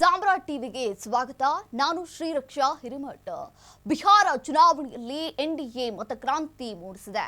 ಸಾಮ್ರಾಟ್ ಟಿವಿಗೆ ಸ್ವಾಗತ. ನಾನು ಶ್ರೀರಕ್ಷಾ ಹಿರಿಮಠ. ಬಿಹಾರ ಚುನಾವಣೆಯಲ್ಲಿ ಎನ್ಡಿಎ ಮತಕ್ರಾಂತಿ ಮೂಡಿಸಿದೆ.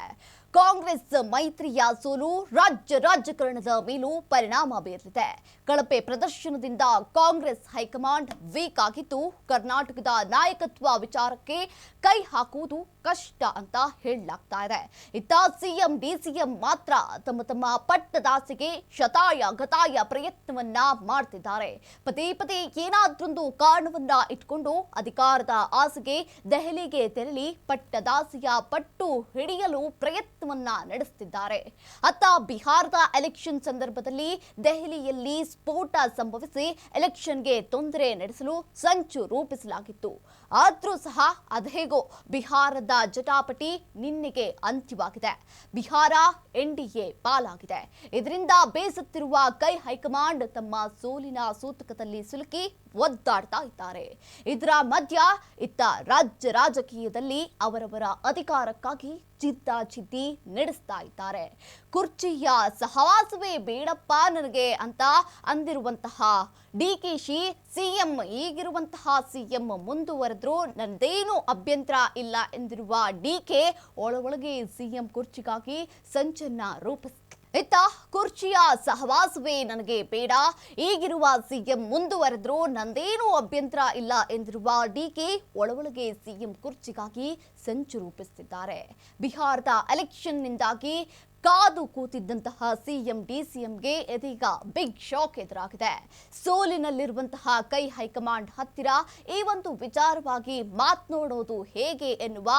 ಕಾಂಗ್ರೆಸ್ ಮೈತ್ರಿಯ ಸೋಲು ರಾಜ್ಯ ರಾಜಕಾರಣದ ಮೇಲೂ ಪರಿಣಾಮ ಬೀರಲಿದೆ. ಕಳಪೆ ಪ್ರದರ್ಶನದಿಂದ ಕಾಂಗ್ರೆಸ್ ಹೈಕಮಾಂಡ್ ವೀಕ್ ಆಗಿದ್ದು, ಕರ್ನಾಟಕದ ನಾಯಕತ್ವ ವಿಚಾರಕ್ಕೆ ಕೈ ಹಾಕುವುದು ಕಷ್ಟ ಅಂತ ಹೇಳಲಾಗ್ತಾ ಇದೆ. ಇತ್ತ ಸಿಎಂ, ಡಿಸಿಎಂ ಮಾತ್ರ ತಮ್ಮ ತಮ್ಮ ಪಟ್ಟದಾಸೆಗೆ ಶತಾಯ ಗತಾಯ ಪ್ರಯತ್ನವನ್ನ ಮಾಡ್ತಿದ್ದಾರೆ. ಪದೇ ಪದೇ ಏನಾದ್ರೊಂದು ಕಾರಣವನ್ನ ಇಟ್ಕೊಂಡು ಅಧಿಕಾರದ ಆಸೆಗೆ ದೆಹಲಿಗೆ ತೆರಳಿ ಪಟ್ಟದಾಸಿಯ ಪಟ್ಟು ಹಿಡಿಯಲು ಪ್ರಯತ್ನವನ್ನ ನಡೆಸುತ್ತಿದ್ದಾರೆ. ಅತ್ತ ಬಿಹಾರದ ಎಲೆಕ್ಷನ್ ಸಂದರ್ಭದಲ್ಲಿ ದೆಹಲಿಯಲ್ಲಿ ಸ್ಫೋಟ ಸಂಭವಿಸಿ ಎಲೆಕ್ಷನ್ಗೆ ತೊಂದರೆ ನಡೆಸಲು ಸಂಚು ರೂಪಿಸಲಾಗಿತ್ತು. ಆದ್ರೂ ಸಹ ಅದೇಗೋ ಬಿಹಾರದ ಜಟಾಪಟಿ ನಿನ್ನೆಗೆ ಅಂತ್ಯವಾಗಿದೆ. ಬಿಹಾರ ಎನ್ಡಿಎ ಪಾಲಾಗಿದೆ. ಇದರಿಂದ ಬೇಸತ್ತಿರುವ ಕೈ ಹೈಕಮಾಂಡ್ ತಮ್ಮ ಸೋಲಿನ ಸೂತಕದಲ್ಲಿ ಸಿಲುಕಿ ಒದ್ದಾಡ್ತಾ ಇದ್ದಾರೆ. ಇದರ ಮಧ್ಯ ಇತ್ತ ರಾಜ್ಯ ರಾಜಕೀಯದಲ್ಲಿ ಅವರವರ ಅಧಿಕಾರಕ್ಕಾಗಿ ಜಿದ್ದಾಜಿದ್ದಿ ನಡೆಸ್ತಾ ಇದ್ದಾರೆ. ಕುರ್ಚಿಯ ಸಹವಾಸವೇ ಬೇಡಪ್ಪ ನನಗೆ ಅಂತ ಅಂದಿರುವಂತಹ ಡಿಕೆಶಿ ಸಿಎಂ ಈಗಿರುವಂತಹ ಸಿಎಂ ಮುಂದುವರೆದ್ರು ನಂದೇನು ಅಭ್ಯಂತರ ಇಲ್ಲ ಎಂದಿರುವ ಡಿಕೆ ಒಳಗೊಳಗೆ ಸಿಎಂ ಕುರ್ಚಿಗಾಗಿ ಸಂಚನ್ನ ರೂಪಿಸ್ ಇತ್ತ ಕುರ್ಚಿಯ ಸಹವಾಸವೇ ನನಗೆ ಬೇಡ. ಈಗಿರುವ ಸಿಎಂ ಮುಂದುವರೆದ್ರು ನಂದೇನೂ ಅಭ್ಯಂತರ ಇಲ್ಲ ಎಂದಿರುವ ಡಿಕೆ ಒಳಗೊಳಗೆ ಸಿಎಂ ಕುರ್ಚಿಗಾಗಿ ಸಂಚು ರೂಪಿಸುತ್ತಿದ್ದಾರೆ. ಬಿಹಾರದ ಎಲೆಕ್ಷನ್ನಿಂದಾಗಿ ಕಾದು ಕೂತಿದ್ದಂತಹ ಸಿಎಂ, ಡಿಸಿಎಂಗೆ ಇದೀಗ ಬಿಗ್ ಶಾಕ್ ಎದುರಾಗಿದೆ. ಸೋಲಿನಲ್ಲಿರುವಂತಹ ಕೈ ಹೈಕಮಾಂಡ್ ಹತ್ತಿರ ಈ ಒಂದು ವಿಚಾರವಾಗಿ ಮಾತನಾಡೋದು ಹೇಗೆ ಎನ್ನುವ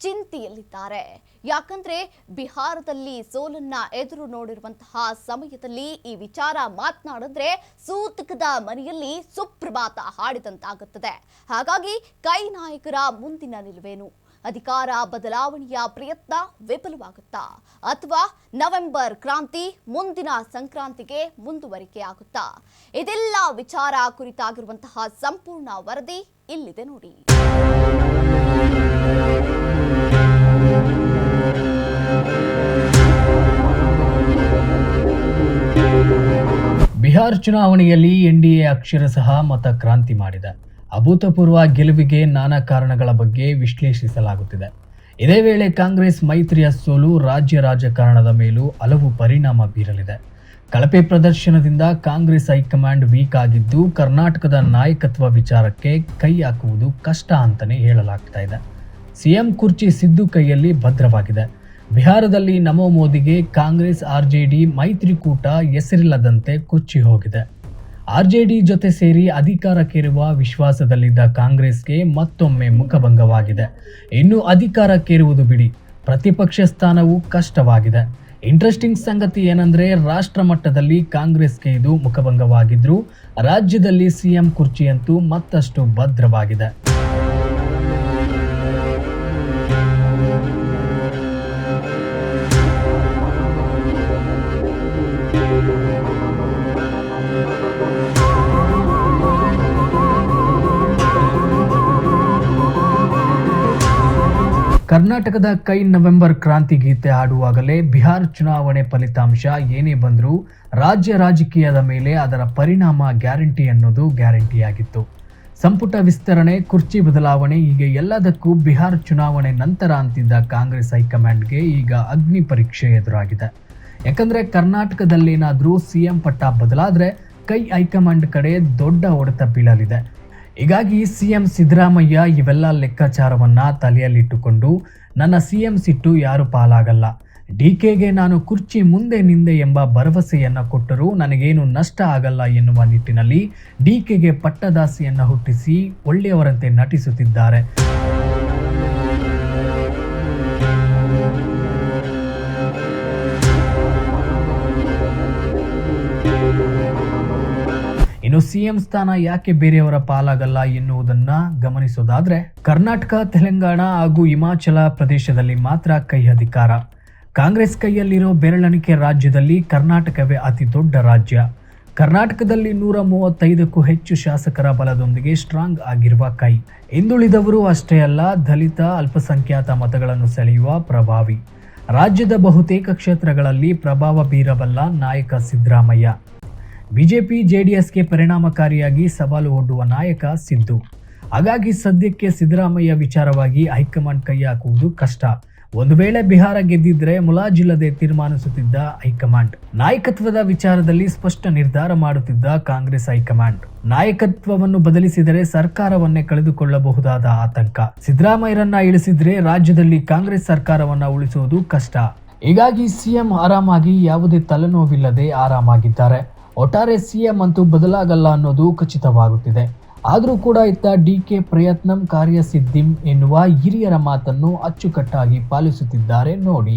ಚಿಂತೆಯಲ್ಲಿದ್ದಾರೆ. ಯಾಕಂದ್ರೆ ಬಿಹಾರದಲ್ಲಿ ಸೋಲನ್ನ ಎದುರು ನೋಡಿರುವಂತಹ ಸಮಯದಲ್ಲಿ ಈ ವಿಚಾರ ಮಾತನಾಡಿದ್ರೆ ಸೂತಕದ ಮನೆಯಲ್ಲಿ ಸುಪ್ರಭಾತ ಹಾಡಿದಂತಾಗುತ್ತದೆ. ಹಾಗಾಗಿ ಕೈ ನಾಯಕರ ಮುಂದಿನ ನಿಲುವೇನು? ಅಧಿಕಾರ ಬದಲಾವಣೆಯ ಪ್ರಯತ್ನ ವಿಫಲವಾಗುತ್ತಾ? ಅಥವಾ ನವೆಂಬರ್ ಕ್ರಾಂತಿ ಮುಂದಿನ ಸಂಕ್ರಾಂತಿಗೆ ಮುಂದುವರಿಕೆಯಾಗುತ್ತಾ ಇದೆಲ್ಲ ವಿಚಾರ ಕುರಿತಾಗಿರುವಂತಹ ಸಂಪೂರ್ಣ ವರದಿ ಇಲ್ಲಿದೆ ನೋಡಿ. ಬಿಹಾರ್ ಚುನಾವಣೆಯಲ್ಲಿ ಎನ್ಡಿಎ ಅಕ್ಷರಶಃ ಮತ ಕ್ರಾಂತಿ ಮಾಡಿದೆ. ಅಭೂತಪೂರ್ವ ಗೆಲುವಿಗೆ ನಾನಾ ಕಾರಣಗಳ ಬಗ್ಗೆ ವಿಶ್ಲೇಷಿಸಲಾಗುತ್ತಿದೆ. ಇದೇ ವೇಳೆ ಕಾಂಗ್ರೆಸ್ ಮೈತ್ರಿಯ ಸೋಲು ರಾಜ್ಯ ರಾಜಕಾರಣದ ಮೇಲೂ ಹಲವು ಪರಿಣಾಮ ಬೀರಲಿದೆ. ಕಳಪೆ ಪ್ರದರ್ಶನದಿಂದ ಕಾಂಗ್ರೆಸ್ ಹೈಕಮಾಂಡ್ ವೀಕ್ ಆಗಿದ್ದು, ಕರ್ನಾಟಕದ ನಾಯಕತ್ವ ವಿಚಾರಕ್ಕೆ ಕೈ ಹಾಕುವುದು ಕಷ್ಟ ಅಂತಲೇ ಹೇಳಲಾಗ್ತಾ ಇದೆ. ಸಿಎಂ ಕುರ್ಚಿ ಸಿದ್ದು ಕೈಯಲ್ಲಿ ಭದ್ರವಾಗಿದೆ. ಬಿಹಾರದಲ್ಲಿ ನಮೋ ಮೋದಿಗೆ ಕಾಂಗ್ರೆಸ್ ಆರ್ಜೆಡಿ ಮೈತ್ರಿಕೂಟ ಹೆಸರಿಲ್ಲದಂತೆ ಕೊಚ್ಚಿ ಹೋಗಿದೆ. ಆರ್ಜೆಡಿ ಜೊತೆ ಸೇರಿ ಅಧಿಕಾರಕ್ಕೇರುವ ವಿಶ್ವಾಸದಲ್ಲಿದ್ದ ಕಾಂಗ್ರೆಸ್ಗೆ ಮತ್ತೊಮ್ಮೆ ಮುಖಭಂಗವಾಗಿದೆ. ಇನ್ನು ಅಧಿಕಾರಕ್ಕೇರುವುದು ಬಿಡಿ. ಪ್ರತಿಪಕ್ಷ ಸ್ಥಾನವೂ ಕಷ್ಟವಾಗಿದೆ. ಇಂಟ್ರೆಸ್ಟಿಂಗ್ ಸಂಗತಿ ಏನಂದ್ರೆ ರಾಷ್ಟ್ರ ಮಟ್ಟದಲ್ಲಿ ಕಾಂಗ್ರೆಸ್ಗೆ ಇದು ಮುಖಭಂಗವಾಗಿದ್ರು ರಾಜ್ಯದಲ್ಲಿ ಸಿಎಂ ಕುರ್ಚಿಯಂತೂ ಮತ್ತಷ್ಟು ಭದ್ರವಾಗಿದೆ. ಕರ್ನಾಟಕದ ಕೈ ನವೆಂಬರ್ ಕ್ರಾಂತಿ ಗೀತೆ ಹಾಡುವಾಗಲೇ ಬಿಹಾರ್ ಚುನಾವಣೆ ಫಲಿತಾಂಶ ಏನೇ ಬಂದರೂ ರಾಜ್ಯ ರಾಜಕೀಯದ ಮೇಲೆ ಅದರ ಪರಿಣಾಮ ಗ್ಯಾರಂಟಿ ಅನ್ನೋದು ಗ್ಯಾರಂಟಿಯಾಗಿತ್ತು. ಸಂಪುಟ ವಿಸ್ತರಣೆ, ಕುರ್ಚಿ ಬದಲಾವಣೆ, ಹೀಗೆ ಎಲ್ಲದಕ್ಕೂ ಬಿಹಾರ್ ಚುನಾವಣೆ ನಂತರ ಅಂತಿದ್ದ ಕಾಂಗ್ರೆಸ್ ಹೈಕಮಾಂಡ್ಗೆ ಈಗ ಅಗ್ನಿ ಪರೀಕ್ಷೆ ಎದುರಾಗಿದೆ. ಯಾಕಂದರೆ ಕರ್ನಾಟಕದಲ್ಲೇನಾದರೂ ಸಿಎಂ ಪಟ್ಟ ಬದಲಾದರೆ ಕೈ ಹೈಕಮಾಂಡ್ ಕಡೆ ದೊಡ್ಡ ಹೊಡೆತ ಬೀಳಲಿದೆ. ಹೀಗಾಗಿ ಸಿಎಂ ಸಿದ್ದರಾಮಯ್ಯ ಇವೆಲ್ಲ ಲೆಕ್ಕಾಚಾರವನ್ನು ತಲೆಯಲ್ಲಿಟ್ಟುಕೊಂಡು ನನ್ನ ಸಿಎಂ ಸಿಟ್ಟು ಯಾರು ಪಾಲಾಗಲ್ಲ. ಡಿ ಕೆಗೆ ನಾನು ಕುರ್ಚಿ ಮುಂದೆ ನಿಂದೆ ಎಂಬ ಭರವಸೆಯನ್ನು ಕೊಟ್ಟರೂ ನನಗೇನು ನಷ್ಟ ಆಗಲ್ಲ ಎನ್ನುವ ನಿಟ್ಟಿನಲ್ಲಿ ಡಿ ಕೆಗೆ ಪಟ್ಟದಾಸಿಯನ್ನ ಹುಟ್ಟಿಸಿ ಒಳ್ಳೆಯವರಂತೆ ನಟಿಸುತ್ತಿದ್ದಾರೆ. ಇನ್ನು ಸಿಎಂ ಸ್ಥಾನ ಯಾಕೆ ಬೇರೆಯವರ ಪಾಲಾಗಲ್ಲ ಎನ್ನುವುದನ್ನ ಗಮನಿಸೋದಾದ್ರೆ, ಕರ್ನಾಟಕ, ತೆಲಂಗಾಣ ಹಾಗೂ ಹಿಮಾಚಲ ಪ್ರದೇಶದಲ್ಲಿ ಮಾತ್ರ ಕೈ ಅಧಿಕಾರ. ಕಾಂಗ್ರೆಸ್ ಕೈಯಲ್ಲಿರೋ ಬೆರಳಣಿಕೆ ರಾಜ್ಯದಲ್ಲಿ ಕರ್ನಾಟಕವೇ ಅತಿ ದೊಡ್ಡ ರಾಜ್ಯ. ಕರ್ನಾಟಕದಲ್ಲಿ ನೂರ ಮೂವತ್ತೈದಕ್ಕೂ ಹೆಚ್ಚು ಶಾಸಕರ ಬಲದೊಂದಿಗೆ ಸ್ಟ್ರಾಂಗ್ ಆಗಿರುವ ಕೈ. ಹಿಂದುಳಿದವರು ಅಷ್ಟೇ ಅಲ್ಲ, ದಲಿತ, ಅಲ್ಪಸಂಖ್ಯಾತ ಮತಗಳನ್ನು ಸೆಳೆಯುವ ಪ್ರಭಾವಿ. ರಾಜ್ಯದ ಬಹುತೇಕ ಕ್ಷೇತ್ರಗಳಲ್ಲಿ ಪ್ರಭಾವ ಬೀರಬಲ್ಲ ನಾಯಕ ಸಿದ್ದರಾಮಯ್ಯ. ಬಿಜೆಪಿ ಜೆಡಿಎಸ್ಗೆ ಪರಿಣಾಮಕಾರಿಯಾಗಿ ಸವಾಲು ಒಡ್ಡುವ ನಾಯಕ ಸಿದ್ದು ಹಾಗಾಗಿ ಸದ್ಯಕ್ಕೆ ಸಿದ್ದರಾಮಯ್ಯ ವಿಚಾರವಾಗಿ ಹೈಕಮಾಂಡ್ ಕೈ ಹಾಕುವುದು ಕಷ್ಟ. ಒಂದು ವೇಳೆ ಬಿಹಾರ ಗೆದ್ದಿದ್ರೆ ಮುಲಾಜಿಲ್ಲದೆ ತೀರ್ಮಾನಿಸುತ್ತಿದ್ದ ಹೈಕಮಾಂಡ್. ನಾಯಕತ್ವದ ವಿಚಾರದಲ್ಲಿ ಸ್ಪಷ್ಟ ನಿರ್ಧಾರ ಮಾಡುತ್ತಿದ್ದ ಕಾಂಗ್ರೆಸ್ ಹೈಕಮಾಂಡ್. ನಾಯಕತ್ವವನ್ನು ಬದಲಿಸಿದರೆ ಸರ್ಕಾರವನ್ನೇ ಕಳೆದುಕೊಳ್ಳಬಹುದಾದ ಆತಂಕ. ಸಿದ್ದರಾಮಯ್ಯರನ್ನ ಇಳಿಸಿದ್ರೆ ರಾಜ್ಯದಲ್ಲಿ ಕಾಂಗ್ರೆಸ್ ಸರ್ಕಾರವನ್ನ ಉಳಿಸುವುದು ಕಷ್ಟ. ಹೀಗಾಗಿ ಸಿಎಂ ಆರಾಮಾಗಿ ಯಾವುದೇ ತಲೆನೋವಿಲ್ಲದೆ ಆರಾಮಾಗಿದ್ದಾರೆ. ಒಟ್ಟಾರೆ ಸಿಎಂ ಅಂತೂ ಬದಲಾಗಲ್ಲ ಅನ್ನೋದು ಖಚಿತವಾಗುತ್ತಿದೆ. ಆದರೂ ಕೂಡ ಇತ್ತ ಡಿ ಕೆ ಪ್ರಯತ್ನಂ ಕಾರ್ಯಸಿದ್ಧಿಂ ಎನ್ನುವ ಹಿರಿಯರ ಮಾತನ್ನು ಅಚ್ಚುಕಟ್ಟಾಗಿ ಪಾಲಿಸುತ್ತಿದ್ದಾರೆ ನೋಡಿ.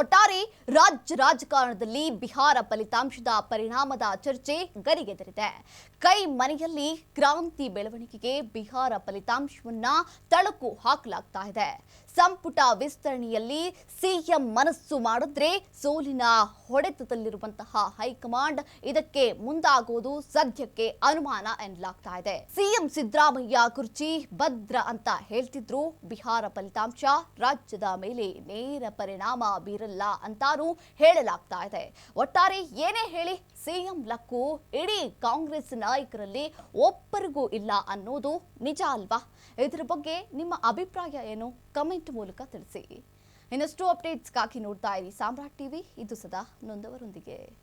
ಒಟ್ಟಾರೆ ರಾಜ್ಯ ರಾಜಕಾರಣದಲ್ಲಿ ಬಿಹಾರ ಫಲಿತಾಂಶದ ಪರಿಣಾಮದ ಚರ್ಚೆ ಗರಿಗೆದರಿದೆ. ಕೈ ಮನೆಯಲ್ಲಿ ಕ್ರಾಂತಿ ಬೆಳವಣಿಗೆಗೆ ಬಿಹಾರ ಫಲಿತಾಂಶವನ್ನ ತಳಕು ಹಾಕಲಾಗ್ತಾ ಇದೆ. ಸಂಪುಟ ವಿಸ್ತರಣೆಯಲ್ಲಿ ಸಿಎಂ ಮನಸ್ಸು ಮಾಡಿದ್ರೆ ಸೋಲಿನ ಹೊಡೆತದಲ್ಲಿರುವಂತಹ ಹೈಕಮಾಂಡ್ ಇದಕ್ಕೆ ಮುಂದಾಗುವುದು ಸದ್ಯಕ್ಕೆ ಅನುಮಾನ ಎನ್ನಲಾಗ್ತಾ ಇದೆ. ಸಿಎಂ ಸಿದ್ದರಾಮಯ್ಯ ಕುರ್ಚಿ ಭದ್ರ ಅಂತ ಹೇಳ್ತಿದ್ರು. ಬಿಹಾರ ಫಲಿತಾಂಶ ರಾಜ್ಯದ ಮೇಲೆ ನೇರ ಪರಿಣಾಮ ಬೀರಲ್ಲ ಅಂತಾನೂ ಹೇಳಲಾಗ್ತಾ ಇದೆ. ಒಟ್ಟಾರೆ ಏನೇ ಹೇಳಿ ಸಿಎಂ ಲಕ್ಕು ಇಡೀ ಕಾಂಗ್ರೆಸ್ ನಾಯಕರಲ್ಲಿ ಒಬ್ಬರಿಗೂ ಇಲ್ಲ ಅನ್ನೋದು ನಿಜ ಅಲ್ವಾ? ಇದರ ಬಗ್ಗೆ ನಿಮ್ಮ ಅಭಿಪ್ರಾಯ ಏನು? ಕಮೆಂಟ್ ಮೂಲಕ ತಿಳಿಸಿ. ಇನ್ನಷ್ಟು ಅಪ್ಡೇಟ್ಸ್ಗಾಗಿ ನೋಡ್ತಾ ಇರಿ. ಸಾಮ್ರಾಟ್ ಟಿವಿ, ಇದು ಸದಾ ನೊಂದವರೊಂದಿಗೆ.